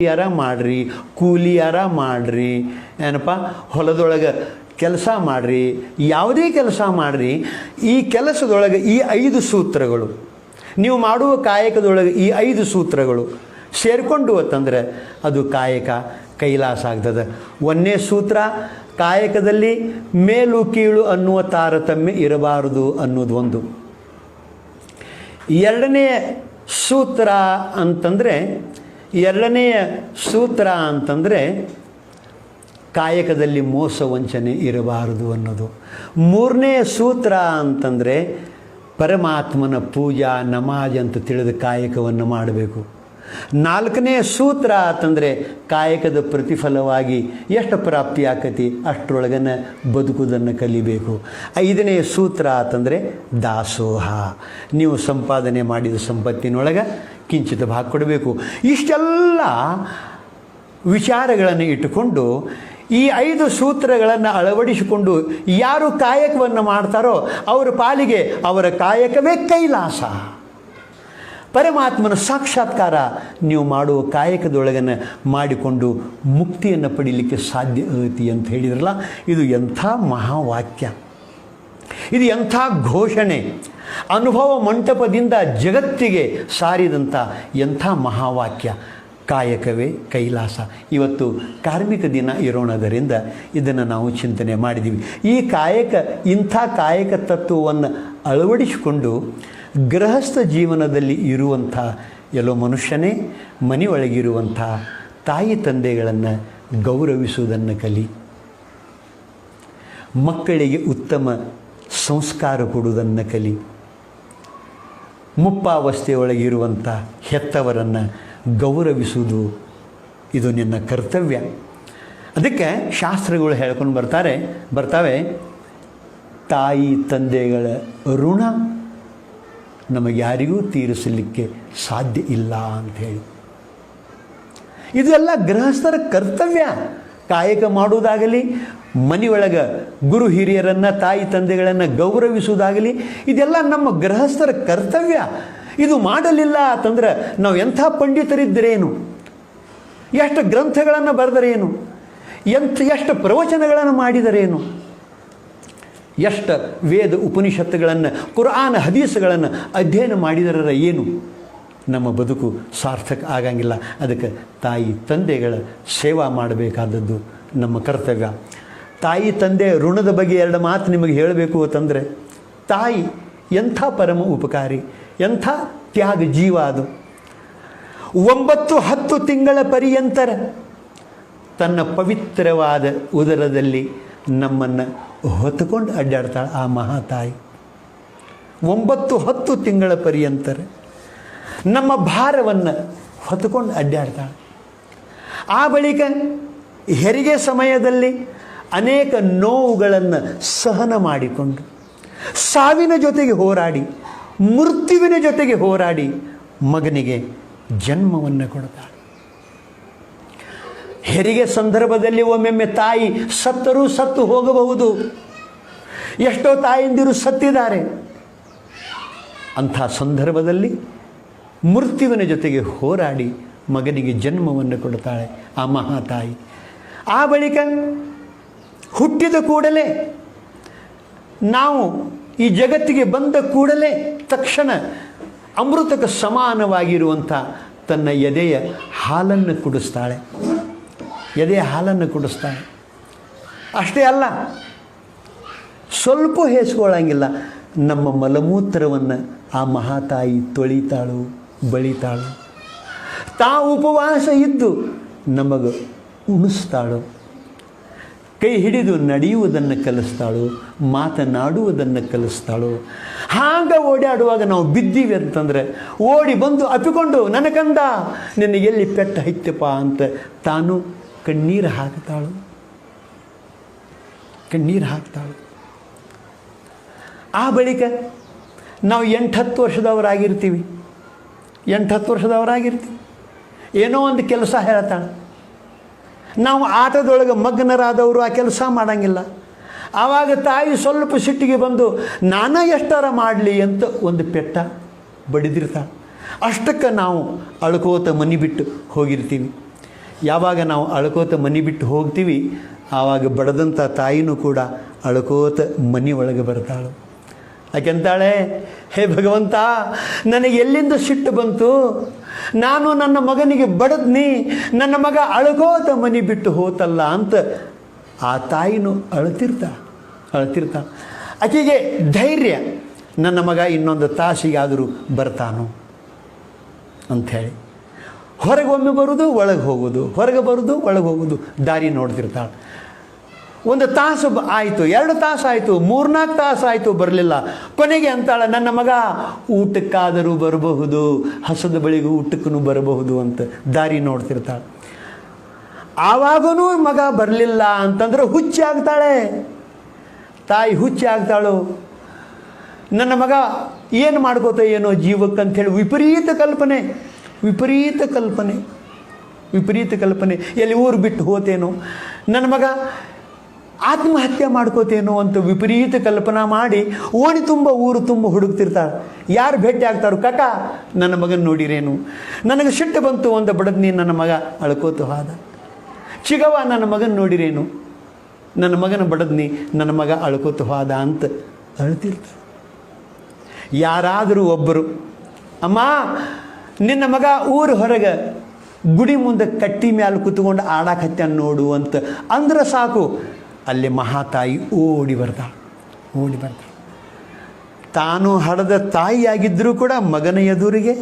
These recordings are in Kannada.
ಯಾರ ಮಾಡ್ರಿ, ಕೂಲಿಯಾರ ಮಾಡ್ರಿ, ಏನಪ್ಪ, ಹೊಲದೊಳಗೆ ಕೆಲಸ ಮಾಡ್ರಿ, ಯಾವುದೇ ಕೆಲಸ ಮಾಡ್ರಿ, ಈ ಕೆಲಸದೊಳಗೆ ಈ ಐದು ಸೂತ್ರಗಳು, ನೀವು ಮಾಡುವ ಕಾಯಕದೊಳಗೆ ಈ ಐದು ಸೂತ್ರಗಳು ಸೇರಿಕೊಂಡು ಅಂತಂದರೆ ಅದು ಕಾಯಕ ಕೈಲಾಸ ಆಗ್ತದೆ. ಒಂದೇ ಸೂತ್ರ, ಕಾಯಕದಲ್ಲಿ ಮೇಲು ಕೀಳು ಅನ್ನುವ ತಾರತಮ್ಯ ಇರಬಾರದು ಅನ್ನೋದು ಒಂದು. ಎರಡನೇ ಸೂತ್ರ ಅಂತಂದರೆ ಎರಡನೆಯ ಸೂತ್ರ ಅಂತಂದರೆ ಕಾಯಕದಲ್ಲಿ ಮೋಸ ವಂಚನೆ ಇರಬಾರದು ಅನ್ನೋದು. ಮೂರನೆಯ ಸೂತ್ರ ಅಂತಂದರೆ ಪರಮಾತ್ಮನ ಪೂಜಾ ನಮಾಜ್ ಅಂತ ತಿಳಿದ ಕಾಯಕವನ್ನು ಮಾಡಬೇಕು. ನಾಲ್ಕನೇ ಸೂತ್ರ ಅಂತಂದರೆ ಕಾಯಕದ ಪ್ರತಿಫಲವಾಗಿ ಎಷ್ಟು ಪ್ರಾಪ್ತಿ ಆಕತಿ ಅಷ್ಟರೊಳಗನ ಬದುಕುವುದನ್ನು ಕಲಿಬೇಕು. ಐದನೇ ಸೂತ್ರ ಅಂತಂದರೆ ದಾಸೋಹ. ನೀವು ಸಂಪಾದನೆ ಮಾಡಿದ ಸಂಪತ್ತಿನೊಳಗೆ ಕಿಂಚಿತ ಭಾಗ ಕೊಡಬೇಕು. ಇಷ್ಟೆಲ್ಲ ವಿಚಾರಗಳನ್ನು ಇಟ್ಟುಕೊಂಡು ಈ ಐದು ಸೂತ್ರಗಳನ್ನು ಅಳವಡಿಸಿಕೊಂಡು ಯಾರು ಕಾಯಕವನ್ನು ಮಾಡ್ತಾರೋ ಅವರ ಪಾಲಿಗೆ ಅವರ ಕಾಯಕವೇ ಕೈಲಾಸ. ಪರಮಾತ್ಮನ ಸಾಕ್ಷಾತ್ಕಾರ ನೀವು ಮಾಡುವ ಕಾಯಕದೊಳಗನ್ನು ಮಾಡಿಕೊಂಡು ಮುಕ್ತಿಯನ್ನು ಪಡೀಲಿಕ್ಕೆ ಸಾಧ್ಯ ಐತಿ ಅಂತ ಹೇಳಿದ್ರಲ್ಲ, ಇದು ಎಂಥ ಮಹಾವಾಕ್ಯ. ಇದು ಎಂಥ ಘೋಷಣೆ. ಅನುಭವ ಮಂಟಪದಿಂದ ಜಗತ್ತಿಗೆ ಸಾರಿದಂಥ ಎಂಥ ಮಹಾವಾಕ್ಯ? ಕಾಯಕವೇ ಕೈಲಾಸ. ಇವತ್ತು ಕಾರ್ಮಿಕ ದಿನ ಇರೋಣದರಿಂದ ಇದನ್ನು ನಾವು ಚಿಂತನೆ ಮಾಡಿದ್ದೀವಿ. ಈ ಕಾಯಕ, ಇಂಥ ಕಾಯಕ ತತ್ವವನ್ನು ಅಳವಡಿಸಿಕೊಂಡು ಗೃಹಸ್ಥ ಜೀವನದಲ್ಲಿ ಇರುವಂಥ ಎಲ್ಲೋ ಮನುಷ್ಯನೇ, ಮನೆಯೊಳಗಿರುವಂಥ ತಾಯಿ ತಂದೆಗಳನ್ನು ಗೌರವಿಸುವುದನ್ನು ಕಲಿ. ಮಕ್ಕಳಿಗೆ ಉತ್ತಮ ಸಂಸ್ಕಾರ ಕೊಡುವುದನ್ನು ಕಲಿ. ಮುಪ್ಪಾವಸ್ಥೆಯೊಳಗಿರುವಂಥ ಹೆತ್ತವರನ್ನು ಗೌರವಿಸುವುದು ಇದು ನಿನ್ನ ಕರ್ತವ್ಯ. ಅದಕ್ಕೆ ಶಾಸ್ತ್ರಗಳು ಹೇಳ್ಕೊಂಡು ಬರ್ತಾರೆ. ಬರ್ತವೆ, ತಾಯಿ ತಂದೆಗಳ ಋಣ ನಮಗೆ ಯಾರಿಗೂ ತೀರಿಸಲಿಕ್ಕೆ ಸಾಧ್ಯ ಇಲ್ಲ ಅಂಥೇಳಿ ಇದೆಲ್ಲ ಗೃಹಸ್ಥರ ಕರ್ತವ್ಯ. ಕಾಯಕ ಮಾಡುವುದಾಗಲಿ, ಮನೆಯೊಳಗೆ ಗುರು ಹಿರಿಯರನ್ನು, ತಾಯಿ ತಂದೆಗಳನ್ನು ಗೌರವಿಸುವುದಾಗಲಿ, ಇದೆಲ್ಲ ನಮ್ಮ ಗೃಹಸ್ಥರ ಕರ್ತವ್ಯ. ಇದು ಮಾಡಲಿಲ್ಲ ಅಂತಂದ್ರೆ ನಾವು ಎಂಥ ಪಂಡಿತರಿದ್ದರೇನು ಎಷ್ಟು ಗ್ರಂಥಗಳನ್ನು ಬರೆದರೇನು? ಎಂಥ, ಎಷ್ಟು ಪ್ರವಚನಗಳನ್ನು ಮಾಡಿದರೇನು? ಎಷ್ಟು ವೇದ ಉಪನಿಷತ್ತುಗಳನ್ನು, ಕುರಾನ್ ಹದೀಸ್ಗಳನ್ನು ಅಧ್ಯಯನ ಮಾಡಿದರ ಏನು? ನಮ್ಮ ಬದುಕು ಸಾರ್ಥಕ ಆಗಂಗಿಲ್ಲ. ಅದಕ್ಕೆ ತಾಯಿ ತಂದೆಗಳ ಸೇವಾ ಮಾಡಬೇಕಾದದ್ದು ನಮ್ಮ ಕರ್ತವ್ಯ. ತಾಯಿ ತಂದೆ ಋಣದ ಬಗ್ಗೆ ಎರಡು ಮಾತು ನಿಮಗೆ ಹೇಳಬೇಕು ಅಂತಂದರೆ, ತಾಯಿ ಎಂಥ ಪರಮ ಉಪಕಾರಿ, ಎಂಥ ತ್ಯಾಗ ಜೀವ ಅದು. ಒಂಬತ್ತು ಹತ್ತು ತಿಂಗಳ ಪರ್ಯಂತರ ತನ್ನ ಪವಿತ್ರವಾದ ಉದರದಲ್ಲಿ ನಮ್ಮನ್ನು ಹೊತ್ತುಕೊಂಡು ಅಡ್ಡಾಡ್ತಾಳೆ ಆ ಮಹಾತಾಯಿ. ಒಂಬತ್ತು ಹತ್ತು ತಿಂಗಳ ಪರ್ಯಂತರ ನಮ್ಮ ಭಾರವನ್ನು ಹೊತ್ತುಕೊಂಡು ಅಡ್ಡಾಡ್ತಾಳೆ. ಆ ಬಳಿಕ ಹೆರಿಗೆ ಸಮಯದಲ್ಲಿ ಅನೇಕ ನೋವುಗಳನ್ನು ಸಹನ ಮಾಡಿಕೊಂಡು, ಸಾವಿನ ಜೊತೆಗೆ ಹೋರಾಡಿ, ಮೃತ್ಯುವಿನ ಜೊತೆಗೆ ಹೋರಾಡಿ ಮಗನಿಗೆ ಜನ್ಮವನ್ನು ಕೊಡ್ತಾಳೆ. ಹೆರಿಗೆ ಸಂದರ್ಭದಲ್ಲಿ ಒಮ್ಮೆಮ್ಮೆ ತಾಯಿ ಸತ್ತರೂ ಸತ್ತು ಹೋಗಬಹುದು. ಎಷ್ಟೋ ತಾಯಿಂದಿರು ಸತ್ತಿದ್ದಾರೆ. ಅಂಥ ಸಂದರ್ಭದಲ್ಲಿ ಮೃತ್ಯುವಿನ ಜೊತೆಗೆ ಹೋರಾಡಿ ಮಗನಿಗೆ ಜನ್ಮವನ್ನು ಕೊಡುತ್ತಾಳೆ ಆ ಮಹಾತಾಯಿ. ಆ ಬಳಿಕ ಹುಟ್ಟಿದ ಕೂಡಲೇ ನಾವು ಈ ಜಗತ್ತಿಗೆ ಬಂದ ಕೂಡಲೇ ತಕ್ಷಣ ಅಮೃತಕ್ಕೆ ಸಮಾನವಾಗಿರುವಂಥ ತನ್ನ ಎದೆಯ ಹಾಲನ್ನು ಕುಡಿಸ್ತಾಳೆ. ಎದೆಯ ಹಾಲನ್ನು ಕುಡಿಸ್ತಾಳೆ. ಅಷ್ಟೇ ಅಲ್ಲ, ಸ್ವಲ್ಪ ಹೇಸ್ಕೊಳ್ಳಂಗಿಲ್ಲ ನಮ್ಮ ಮಲಮೂತ್ರವನ್ನು ಆ ಮಹಾತಾಯಿ ತೊಳಿತಾಳು. ಬಳಿತಾಳು. ತಾ ಉಪವಾಸ ಇದ್ದು ನಮಗೆ ಉಣಿಸ್ತಾಳು. ಕೈ ಹಿಡಿದು ನಡೆಯುವುದನ್ನು ಕಲಿಸ್ತಾಳು, ಮಾತನಾಡುವುದನ್ನು ಕಲಿಸ್ತಾಳು. ಹಾಗೆ ಓಡಾಡುವಾಗ ನಾವು ಬಿದ್ದೀವಿ ಅಂತಂದರೆ, ಓಡಿ ಬಂದು ಅಪ್ಪಿಕೊಂಡು ನನಗಂದ ನಿನಗೆ ಎಲ್ಲಿ ಪೆಟ್ಟ ಹೈತ್ಯಪ್ಪ ಅಂತ ತಾನು ಕಣ್ಣೀರು ಹಾಕ್ತಾಳು. ಕಣ್ಣೀರು ಹಾಕ್ತಾಳು. ಆ ಬಳಿಕ ನಾವು ಎಂಟು ಹತ್ತು ವರ್ಷದವರಾಗಿರ್ತೀವಿ. ಎಂಟು ಹತ್ತು ವರ್ಷದವರಾಗಿರ್ತೀವಿ ಏನೋ ಒಂದು ಕೆಲಸ ಹೇಳ್ತಾಳೆ ನಾವು ಆಟದೊಳಗೆ ಮಗ್ನರಾದವರು ಆ ಕೆಲಸ ಮಾಡೋಂಗಿಲ್ಲ. ಆವಾಗ ತಾಯಿ ಸ್ವಲ್ಪ ಸಿಟ್ಟಿಗೆ ಬಂದು, ನಾನೇ ಎಷ್ಟರ ಮಾಡಲಿ ಅಂತ ಒಂದು ಪೆಟ್ಟ ಬಡಿದಿರ್ತಾಳೆ. ಅಷ್ಟಕ್ಕೆ ನಾವು ಅಳ್ಕೋತ ಮನೆ ಬಿಟ್ಟು ಹೋಗಿರ್ತೀವಿ. ಯಾವಾಗ ನಾವು ಅಳ್ಕೋತ ಮನೆ ಬಿಟ್ಟು ಹೋಗ್ತೀವಿ, ಆವಾಗ ಬಡದಂಥ ತಾಯಿನೂ ಕೂಡ ಅಳ್ಕೋತ ಮನೆ ಒಳಗೆ ಬರ್ತಾಳು. ಯಾಕೆಂತಾಳೆ ಹೇ ಭಗವಂತ, ನನಗೆ ಎಲ್ಲಿಂದ ಸಿಟ್ಟು ಬಂತು? ನಾನು ನನ್ನ ಮಗನಿಗೆ ಬಡದ್ನಿ, ನನ್ನ ಮಗ ಅಳಗೋದ ಮನೆ ಬಿಟ್ಟು ಹೋತಲ್ಲ ಅಂತ ಆ ತಾಯಿನೂ ಅಳ್ತಿರ್ತಾ ಅಳ್ತಿರ್ತಾ. ಆಕೆಗೆ ಧೈರ್ಯ, ನನ್ನ ಮಗ ಇನ್ನೊಂದು ತಾಸಿಗಾದರೂ ಬರ್ತಾನು ಅಂಥೇಳಿ. ಹೊರಗೆ ಒಮ್ಮೆ ಬರೋದು, ಒಳಗೆ ಹೋಗೋದು, ಹೊರಗೆ ಬರೋದು, ಒಳಗೆ ಹೋಗೋದು, ದಾರಿ ನೋಡ್ತಿರ್ತಾಳೆ. ಒಂದು ತಾಸು ಆಯಿತು, ಎರಡು ತಾಸು ಆಯಿತು, ಮೂರ್ನಾಲ್ಕು ತಾಸು ಆಯಿತು, ಬರಲಿಲ್ಲ. ಕೊನೆಗೆ ಅಂತಾಳೆ, ನನ್ನ ಮಗ, ಊಟಕ್ಕಾದರೂ ಬರಬಹುದು, ಹಸದ ಬಳಿಗೂ ಊಟಕ್ಕೂ ಬರಬಹುದು ಅಂತ ದಾರಿ ನೋಡ್ತಿರ್ತಾಳೆ. ಆವಾಗನೂ ಮಗ ಬರಲಿಲ್ಲ ಅಂತಂದ್ರೆ ಹುಚ್ಚಿ ಆಗ್ತಾಳೆ. ತಾಯಿ ಹುಚ್ಚಿ ಆಗ್ತಾಳು. ನನ್ನ ಮಗ ಏನು ಮಾಡ್ಕೋತ ಏನೋ ಜೀವಕ್ಕಂಥೇಳಿ ವಿಪರೀತ ಕಲ್ಪನೆ ವಿಪರೀತ ಕಲ್ಪನೆ ವಿಪರೀತ ಕಲ್ಪನೆ. ಎಲ್ಲಿ ಊರು ಬಿಟ್ಟು ಹೋತೇನೋ. ನನ್ನ ಮಗ ಆತ್ಮಹತ್ಯೆ ಮಾಡ್ಕೋತೇನೋ ಅಂತ ವಿಪರೀತ ಕಲ್ಪನಾ ಮಾಡಿ ಓಣಿ ತುಂಬ, ಊರು ತುಂಬ ಹುಡುಕ್ತಿರ್ತಾರೆ. ಯಾರು ಭೇಟಿ ಆಗ್ತಾರೋ, ಕಕ, ನನ್ನ ಮಗನ ನೋಡಿರೇನು? ನನಗೆ ಸಿಟ್ಟು ಬಂತು ಒಂದು ಬಡದ್ನಿ ನನ್ನ ಮಗ. ಅಳ್ಕೋತು ಹಾದ. ಚಿಗವ, ನನ್ನ ಮಗನ ನೋಡಿರೇನು? ನನ್ನ ಮಗನ ಬಡದ್ನಿ ನನ್ನ ಮಗ ಅಳ್ಕೋತು ಹಾದ ಅಂತ ಅಳ್ತಿರ್ತಾರೆ. ಯಾರಾದರೂ ಒಬ್ಬರು ಅಮ್ಮ, ನಿನ್ನ ಮಗ ಊರು ಹೊರಗೆ ಗುಡಿ ಮುಂದೆ ಕಟ್ಟಿ ಮ್ಯಾಲೆ ಕುತ್ಕೊಂಡು ಆಡಾಕತ್ಯ ನೋಡು ಅಂತ ಅಂದ್ರೆ ಸಾಕು. ಅಲ್ಲಿ ಮಹಾತಾಯಿ ಓಡಿ ಬರ್ದ ಓಡಿ ಬರ್ದ. ತಾನು ಹಡದ ತಾಯಿಯಾಗಿದ್ದರೂ ಕೂಡ ಮಗನ ಎದುರಿಗೆ,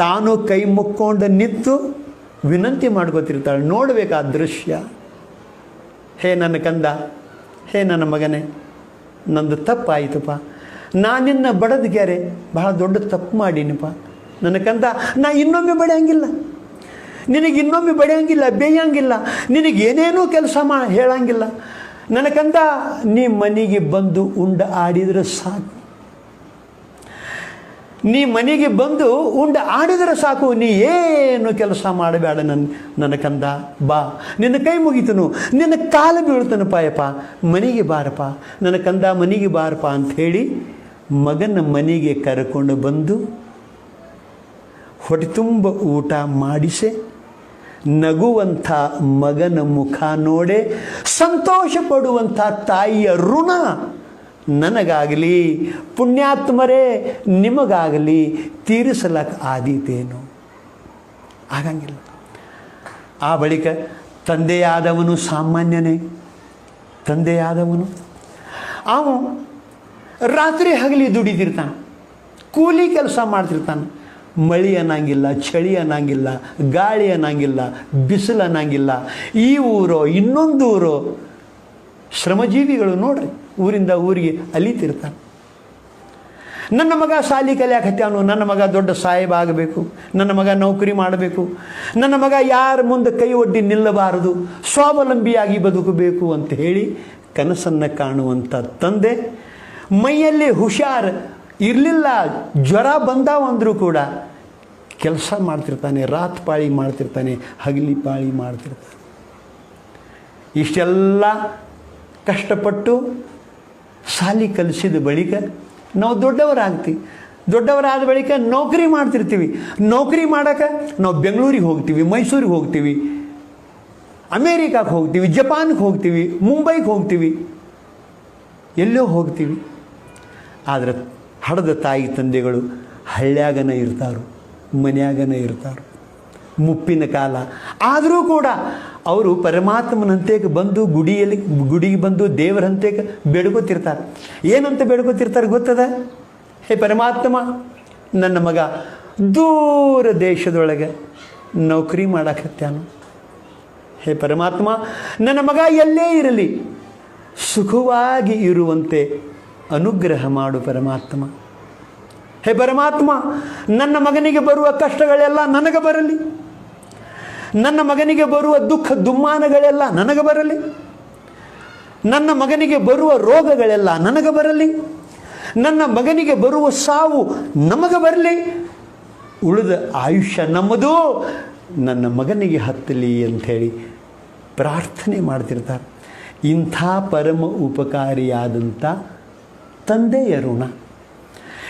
ತಾನು ಕೈ ಮುಕ್ಕೊಂಡು ನಿಂತು ವಿನಂತಿ ಮಾಡ್ಕೋತಿರ್ತಾಳೆ. ನೋಡಬೇಕು ದೃಶ್ಯ. ಹೇ ನನ್ನ ಕಂದ, ಹೇ ನನ್ನ ಮಗನೇ, ನಂದು ತಪ್ಪಾಯಿತಪ್ಪ ನಾನಿನ್ನ ಬಡದ ಗ್ಯಾರೆ ಬಹಳ ದೊಡ್ಡ ತಪ್ಪು ಮಾಡೀನಿಪ್ಪ ನನ್ನ ಕಂದ, ನಾ ಇನ್ನೊಮ್ಮೆ ಬಡಿಯಂಗಿಲ್ಲ. ನಿನಗೆ ಇನ್ನೊಮ್ಮೆ ಬಡಿಯಂಗಿಲ್ಲ ಬೇಯಂಗಿಲ್ಲ, ನಿನಗೆ ಏನೇನೂ ಕೆಲಸ ಮಾ, ಹೇಳಂಗಿಲ್ಲ. ನನಗಂತ ನೀ ಮನೆಗೆ ಬಂದು ಉಂಡ ಆಡಿದರೆ ಸಾಕು. ನೀ ಮನೆಗೆ ಬಂದು ಉಂಡ ಆಡಿದರೆ ಸಾಕು, ನೀ ಏನು ಕೆಲಸ ಮಾಡಬೇಡ ನನ್ನ ನನ್ನ ಕಂದ ಬಾ, ನಿನ್ನ ಕೈ ಮುಗಿತನು, ನಿನ್ನ ಕಾಲು ಬೀಳ್ತನಪ್ಪ ಯಪ್ಪ ಮನೆಗೆ ಬಾರಪ್ಪ ನನ್ನ ಕಂದ ಮನೆಗೆ ಬಾರಪ್ಪ ಅಂತ ಹೇಳಿ ಮಗನ ಮನೆಗೆ ಕರ್ಕೊಂಡು ಬಂದು ಹೊಟ್ಟೆ ತುಂಬ ಊಟ ಮಾಡಿಸೆ. ನಗುವಂಥ ಮಗನ ಮುಖ ನೋಡೆ ಸಂತೋಷ ಪಡುವಂಥ ತಾಯಿಯ ಋಣ ನನಗಾಗಲಿ, ಪುಣ್ಯಾತ್ಮರೇ ನಿಮಗಾಗಲಿ ತೀರಿಸಲಕ್ಕೆ ಆದೀತೇನು? ಆಗಂಗಿಲ್ಲ. ಆ ಬಳಿಕ ತಂದೆಯಾದವನು ಸಾಮಾನ್ಯನೇ, ತಂದೆಯಾದವನು. ಅವನು ರಾತ್ರಿ ಹಗಲಿ ದುಡಿದಿರ್ತಾನೆ ಕೂಲಿ ಕೆಲಸ ಮಾಡ್ತಿರ್ತಾನೆ ಮಳಿ ಅನ್ನಂಗಿಲ್ಲ, ಚಳಿ ಅನ್ನಂಗಿಲ್ಲ, ಗಾಳಿ ಅನ್ನಂಗಿಲ್ಲ, ಬಿಸಿಲು ಅನ್ನಂಗಿಲ್ಲ. ಈ ಊರು, ಇನ್ನೊಂದು ಊರು ಶ್ರಮಜೀವಿಗಳು ನೋಡ್ರಿ, ಊರಿಂದ ಊರಿಗೆ ಅಲಿತಿರ್ತಾರೆ. ನನ್ನ ಮಗ ಸಾಲಿ ಕಲಿಯಾಕತ್ಯಾನು ನನ್ನ ಮಗ ದೊಡ್ಡ ಸಾಹೇಬ ಆಗಬೇಕು, ನನ್ನ ಮಗ ನೌಕರಿ ಮಾಡಬೇಕು, ನನ್ನ ಮಗ ಯಾರ ಮುಂದೆ ಕೈ ಒಡ್ಡಿ ನಿಲ್ಲಬಾರದು, ಸ್ವಾವಲಂಬಿಯಾಗಿ ಬದುಕಬೇಕು ಅಂತ ಹೇಳಿ ಕನಸನ್ನು ಕಾಣುವಂಥ ತಂದೆ ಮೈಯಲ್ಲಿ ಹುಷಾರ್ ಇರಲಿಲ್ಲ, ಜ್ವರ ಬಂದಾವಂದರೂ ಕೂಡ ಕೆಲಸ ಮಾಡ್ತಿರ್ತಾನೆ, ರಾತ್ ಪಾಳಿ ಮಾಡ್ತಿರ್ತಾನೆ, ಹಗಲಿ ಪಾಳಿ ಮಾಡ್ತಿರ್ತಾನೆ. ಇಷ್ಟೆಲ್ಲ ಕಷ್ಟಪಟ್ಟು ಸಾಲಿ ಕಲಿಸಿದ ಬಳಿಕ ನಾವು ದೊಡ್ಡವರಾಗ್ತೀವಿ. ದೊಡ್ಡವರಾದ ಬಳಿಕ ನೌಕರಿ ಮಾಡ್ತಿರ್ತೀವಿ. ನೌಕರಿ ಮಾಡೋಕೆ ನಾವು ಬೆಂಗಳೂರಿಗೆ ಹೋಗ್ತೀವಿ, ಮೈಸೂರಿಗೆ ಹೋಗ್ತೀವಿ. ಅಮೇರಿಕಾಕ್ಕೆ ಹೋಗ್ತೀವಿ, ಜಪಾನ್ಗೆ ಹೋಗ್ತೀವಿ, ಮುಂಬೈಗೆ ಹೋಗ್ತೀವಿ. ಎಲ್ಲೋ ಹೋಗ್ತೀವಿ. ಆದರೆ ಹಡದ ತಾಯಿ ತಂದೆಗಳು ಹಳ್ಳ್ಯಾಗನ ಇರ್ತಾರು, ಮನ್ಯಾಗನ ಇರ್ತಾರು, ಮುಪ್ಪಿನ ಕಾಲ. ಆದರೂ ಕೂಡ ಅವರು ಪರಮಾತ್ಮನಂತೆಗೆ ಬಂದು ಗುಡಿಯಲ್ಲಿ, ಗುಡಿಗೆ ಬಂದು ದೇವರಂತೆಗೆ ಬೇಡ್ಕೋತಿರ್ತಾರೆ. ಏನಂತ ಬೇಡ್ಕೋತಿರ್ತಾರೆ ಗೊತ್ತದ? ಹೇ ಪರಮಾತ್ಮ, ನನ್ನ ಮಗ, ದೂರ ದೇಶದೊಳಗೆ ನೌಕರಿ ಮಾಡಕತ್ಯಾನು. ಹೇ ಪರಮಾತ್ಮ, ನನ್ನ ಮಗ ಎಲ್ಲೇ ಇರಲಿ, ಸುಖವಾಗಿ ಇರುವಂತೆ ಅನುಗ್ರಹ ಮಾಡು ಪರಮಾತ್ಮ. ಹೇ ಪರಮಾತ್ಮ, ನನ್ನ ಮಗನಿಗೆ ಬರುವ ಕಷ್ಟಗಳೆಲ್ಲ ನನಗೆ ಬರಲಿ. ನನ್ನ ಮಗನಿಗೆ ಬರುವ ದುಃಖ ದುಮ್ಮಾನಗಳೆಲ್ಲ ನನಗೆ ಬರಲಿ. ನನ್ನ ಮಗನಿಗೆ ಬರುವ ರೋಗಗಳೆಲ್ಲ ನನಗೆ ಬರಲಿ. ನನ್ನ ಮಗನಿಗೆ ಬರುವ ಸಾವು ನಮಗೆ ಬರಲಿ. ಉಳಿದ ಆಯುಷ್ಯ ನಮ್ಮದು. ನನ್ನ ಮಗನಿಗೆ ಹತ್ತಲಿ ಅಂಥೇಳಿ ಪ್ರಾರ್ಥನೆ ಮಾಡ್ತಿರ್ತಾರೆ. ಇಂಥ ಪರಮ ಉಪಕಾರಿಯಾದಂಥ ತಂದೆಯ ಋಣ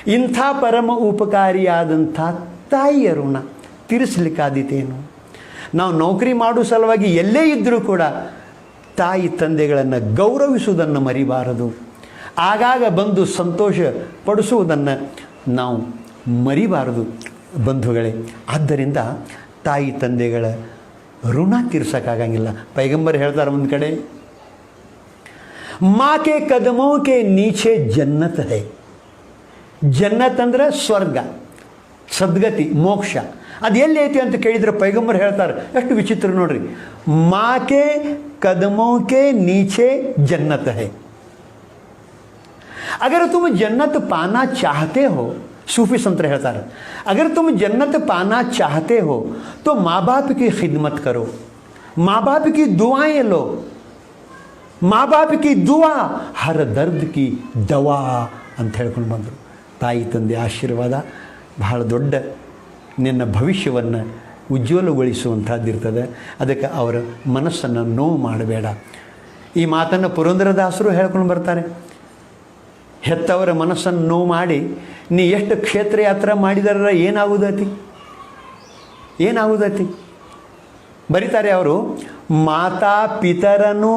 ಇಂಥ ಪರಮ ಉಪಕಾರಿಯಾದಂಥ ತಾಯಿಯ ಋಣ ತೀರಿಸಲಿಕ್ಕಾದೀತೇನು? ನಾವು ನೌಕರಿ ಮಾಡೋ ಸಲುವಾಗಿ ಎಲ್ಲೇ ಇದ್ದರೂ ಕೂಡ ತಾಯಿ ತಂದೆಗಳನ್ನು ಗೌರವಿಸುವುದನ್ನು ಮರಿಬಾರದು. ಆಗಾಗ ಬಂದು ಸಂತೋಷ ಪಡಿಸುವುದನ್ನು ನಾವು ಮರಿಬಾರದು ಬಂಧುಗಳೇ. ಆದ್ದರಿಂದ ತಾಯಿ ತಂದೆಗಳ ಋಣ ತೀರ್ಸೋಕ್ಕಾಗಂಗಿಲ್ಲ. ಪೈಗಂಬರ್ ಹೇಳ್ತಾರೆ ಒಂದು ಕಡೆ ಮಾँ के कदमों के नीचे जन्नत है ಜನ್ನತ್ ಅಂದ್ರೆ ಸ್ವರ್ಗ ಸದ್ಗತಿ ಮೋಕ್ಷ ಅದು ಎಲ್ಲಿ ಐತಿ ಅಂತ ಕೇಳಿದ್ರೆ ಪೈಗಂಬರ್ ಹೇಳ್ತಾರೆ ಎಷ್ಟು ವಿಚಿತ್ರ ನೋಡ್ರಿ ಮಾಕೆ ಕದಮೋಕೆ ನೀಚೆ ಜನ್ನತ್ है अगर तुम जन्नत पाना चाहते हो सूफी संत ಹೇಳ್ತಾರೆ अगर तुम जन्नत पाना चाहते हो तो माँ बाप की खिदमत करो माँ बाप की दुआएं लो ಮಾ ಬಾಪಿಕಿ ದುವಾ, ಹರ ದರ್ದ್ಕಿ ದವಾ ಅಂತ ಹೇಳ್ಕೊಂಡು ಬಂದರು. ತಾಯಿ ತಂದೆ ಆಶೀರ್ವಾದ, ಬಹಳ ದೊಡ್ಡ ನಿನ್ನ ಭವಿಷ್ಯವನ್ನು ಉಜ್ವಲಗೊಳಿಸುವಂಥದ್ದಿರ್ತದೆ ಅದಕ್ಕೆ ಅವರ ಮನಸ್ಸನ್ನು ನೋವು ಮಾಡಬೇಡ. ಈ ಮಾತನ್ನು ಪುರಂದರದಾಸರು ಹೇಳ್ಕೊಂಡು ಬರ್ತಾರೆ. ಹೆತ್ತವರ ಮನಸ್ಸನ್ನು ನೋವು ಮಾಡಿ, ನೀ ಎಷ್ಟು ಕ್ಷೇತ್ರ ಯಾತ್ರೆ ಮಾಡಿದಾರ ಏನಾಗುದತಿ? ಏನಾಗುದತಿ? ಬರೀತಾರೆ ಅವರು, ಮಾತಾ ಪಿತರನು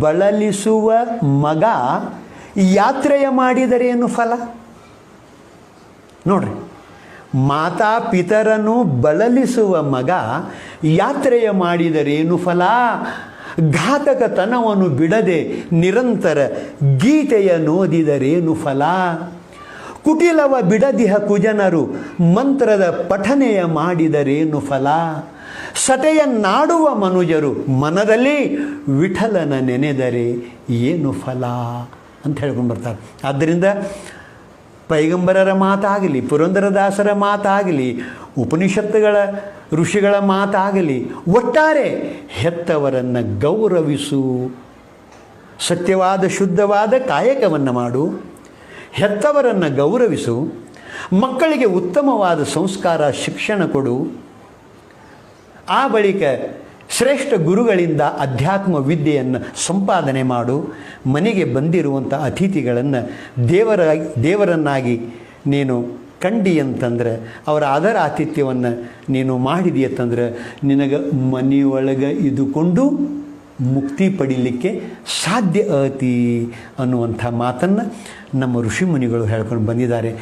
ಬಳಲಿಸುವ ಮಗ ಯಾತ್ರೆಯ ಮಾಡಿದರೇನು ಫಲ? ನೋಡ್ರಿ, ಮಾತಾ ಪಿತರನು ಬಳಲಿಸುವ ಮಗ ಯಾತ್ರೆಯ ಮಾಡಿದರೇನು ಫಲ? ಘಾತಕತನವನ್ನು ಬಿಡದೆ ನಿರಂತರ ಗೀತೆಯ ನೋದಿದರೇನು ಫಲ? ಕುಟಿಲವ ಬಿಡದಿಹ ಕುಜನರು ಮಂತ್ರದ ಪಠನೆಯ ಮಾಡಿದರೇನು ಫಲ? ಸಟೆಯನ್ನಾಡುವ ಮನುಜರು ಮನದಲ್ಲಿ ವಿಠಲನ ನೆನೆದರೆ ಏನು ಫಲ ಅಂತ ಹೇಳ್ಕೊಂಡು ಬರ್ತಾರೆ. ಆದ್ದರಿಂದ ಪೈಗಂಬರರ ಮಾತಾಗಲಿ, ಪುರಂದರದಾಸರ ಮಾತಾಗಲಿ, ಉಪನಿಷತ್ತುಗಳ ಋಷಿಗಳ ಮಾತಾಗಲಿ, ಒಟ್ಟಾರೆ ಹೆತ್ತವರನ್ನು ಗೌರವಿಸು. ಸತ್ಯವಾದ, ಶುದ್ಧವಾದ ಕಾಯಕವನ್ನು ಮಾಡು. ಹೆತ್ತವರನ್ನು ಗೌರವಿಸು. ಮಕ್ಕಳಿಗೆ ಉತ್ತಮವಾದ ಸಂಸ್ಕಾರ, ಶಿಕ್ಷಣ ಕೊಡು. ಆ ಬಳಿಕ ಶ್ರೇಷ್ಠ ಗುರುಗಳಿಂದ ಅಧ್ಯಾತ್ಮ ವಿದ್ಯೆಯನ್ನು ಸಂಪಾದನೆ ಮಾಡು. ಮನೆಗೆ ಬಂದಿರುವಂಥ ಅತಿಥಿಗಳನ್ನು ದೇವರ ದೇವರನ್ನಾಗಿ ನೀನು ಕಂಡಿ ಅಂತಂದ್ರೆ, ಅವರ ಆದರ ಆತಿಥ್ಯವನ್ನು ನೀನು ಮಾಡಿದೆಯತ್ತಂದ್ರೆ ನಿನಗೆ ಮನೆಯೊಳಗೆ ಇದುಕೊಂಡು ಮುಕ್ತಿ ಪಡೀಲಿಕ್ಕೆ ಸಾಧ್ಯ ಅತಿ ಅನ್ನುವಂಥ ಮಾತನ್ನು ನಮ್ಮ ಋಷಿಮುನಿಗಳು ಹೇಳ್ಕೊಂಡು ಬಂದಿದ್ದಾರೆ.